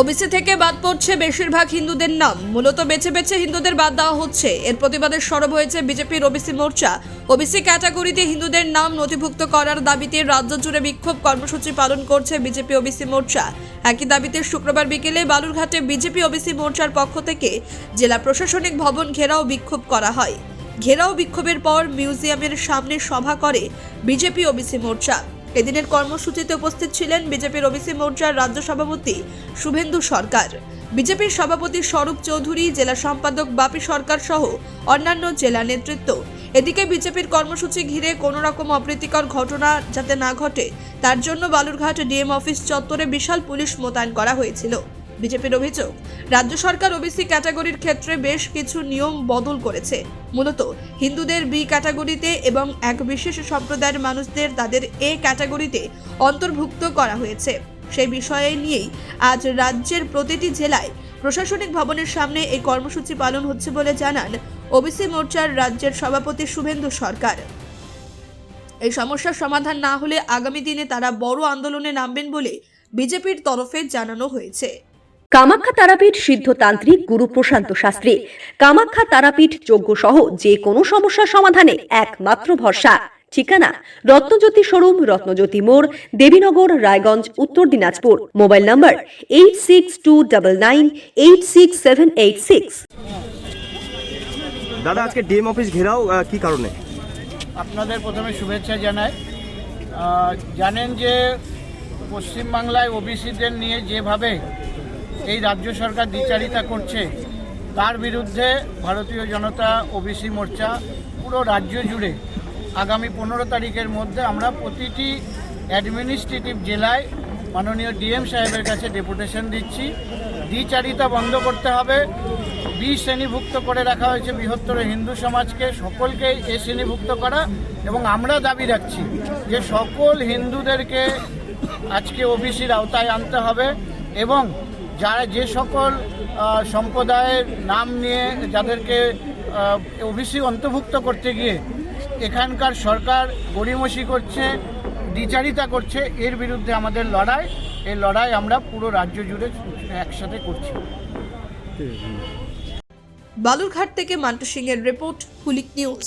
OBC থেকে বাদ পড়ছে বেশিরভাগ হিন্দুদের নাম। মূলত বেছে বেছে হিন্দুদের বাদ দেওয়া হচ্ছে। এর প্রতিবাদে সরব হয়েছে বিজেপির ওবিসি মোর্চা। ওবিসি ক্যাটাগরিতে হিন্দুদের নাম নথিভুক্ত করার দাবিতে রাজ্য জুড়ে বিক্ষোভ কর্মসূচি পালন করছে বিজেপি ওবিসি মোর্চা। একই দাবিতে শুক্রবার বিকেলে বালুরঘাটে বিজেপি ওবিসি মোর্চার পক্ষ থেকে জেলা প্রশাসনিক ভবন ঘেরাও বিক্ষোভ করা হয়। ঘেরাও বিক্ষোভের পর মিউজিয়ামের সামনে সভা করে বিজেপি ওবিসি মোর্চা। এদিনের কর্মসূচিতে উপস্থিত ছিলেন বিজেপির ওবিসি মোর্চার রাজ্য সভাপতি শুভেন্দু সরকার। বিজেপির সভাপতি স্বরূপ চৌধুরী, জেলা সম্পাদক বাপি সরকার সহ অন্যান্য জেলা নেতৃত্ব। এদিকে বিজেপির কর্মসূচি ঘিরে কোনো রকম অপ্রীতিকর ঘটনা যাতে না ঘটে, তার জন্য বালুরঘাট ডিএম অফিস চত্বরে বিশাল পুলিশ মোতায়েন করা হয়েছিল। বিজেপির অভিযোগ। রাজ্য সরকার ওবিসি ক্যাটাগরির ক্ষেত্রে বেশ কিছু নিয়ম বদল করেছে। মূলত হিন্দুদের বি ক্যাটাগরিতে এবং এক বিশেষ সম্প্রদায়ের মানুষদের তাদের এ ক্যাটাগরিতে অন্তর্ভুক্ত করা হয়েছে। সেই বিষয়ে নিয়েই আজ রাজ্যের প্রতিটি জেলায় প্রশাসনিক ভবনের সামনে এই কর্মসূচি পালন হচ্ছে বলে জানান ওবিসি মোর্চার রাজ্যের সভাপতি শুভেন্দু সরকার। এই সমস্যার সমাধান না হলে আগামী দিনে তারা বড় আন্দোলনে নামবেন বলে বিজেপির তরফে জানানো হয়েছে। কামাখ্যা তারাপীঠ সিদ্ধতান্ত্রিক গুরু প্রশান্ত শাস্ত্রী। কামাখ্যা তারাপীঠ যজ্ঞ সহ যে কোনো সমস্যার সমাধানে একমাত্র ভরসা। ঠিকানা রত্নজ্যোতি শোরুম রত্নজ্যোতি মোড় Debinagar Raiganj Uttar Dinajpur. Mobile number eight six two double nine eight six seven eight six. দাদা আজকে ডিএম অফিস ঘেরাও কি কারণে? আপনাদের প্রথমে শুভেচ্ছা জানাই। জানেন যে পশ্চিমবাংলায় ওবিসিদের নিয়ে যেভাবে এই রাজ্য সরকার দ্বিচারিতা করছে, তার বিরুদ্ধে ভারতীয় জনতা ওবিসি মোর্চা, পুরো রাজ্য জুড়ে আগামী পনেরো তারিখের মধ্যে আমরা প্রতিটি অ্যাডমিনিস্ট্রেটিভ জেলায় মাননীয় ডিএম সাহেবের কাছে ডেপুটেশন দিচ্ছি। দ্বিচারিতা বন্ধ করতে হবে। বি শ্রেণীভুক্ত করে রাখা হয়েছে বৃহত্তর হিন্দু সমাজকে, সকলকে এ শ্রেণীভুক্ত করা এবং আমরা দাবি রাখছি যে সকল হিন্দুদেরকে আজকে ওবিসির আওতায় আনতে হবে এবং যারা যে সকল সম্প্রদায়ের নাম নিয়ে যাদেরকে ওবিসি অন্তর্ভুক্ত করতে গিয়ে এখানকার সরকার গড়িমসি করছে দ্বিচারিতা করছে এর বিরুদ্ধে আমাদের লড়াই। এই লড়াই আমরা পুরো রাজ্য জুড়ে একসাথে করছি। বালুরঘাট থেকে মান্টু সিং এর রিপোর্ট হুলিক নিউজ।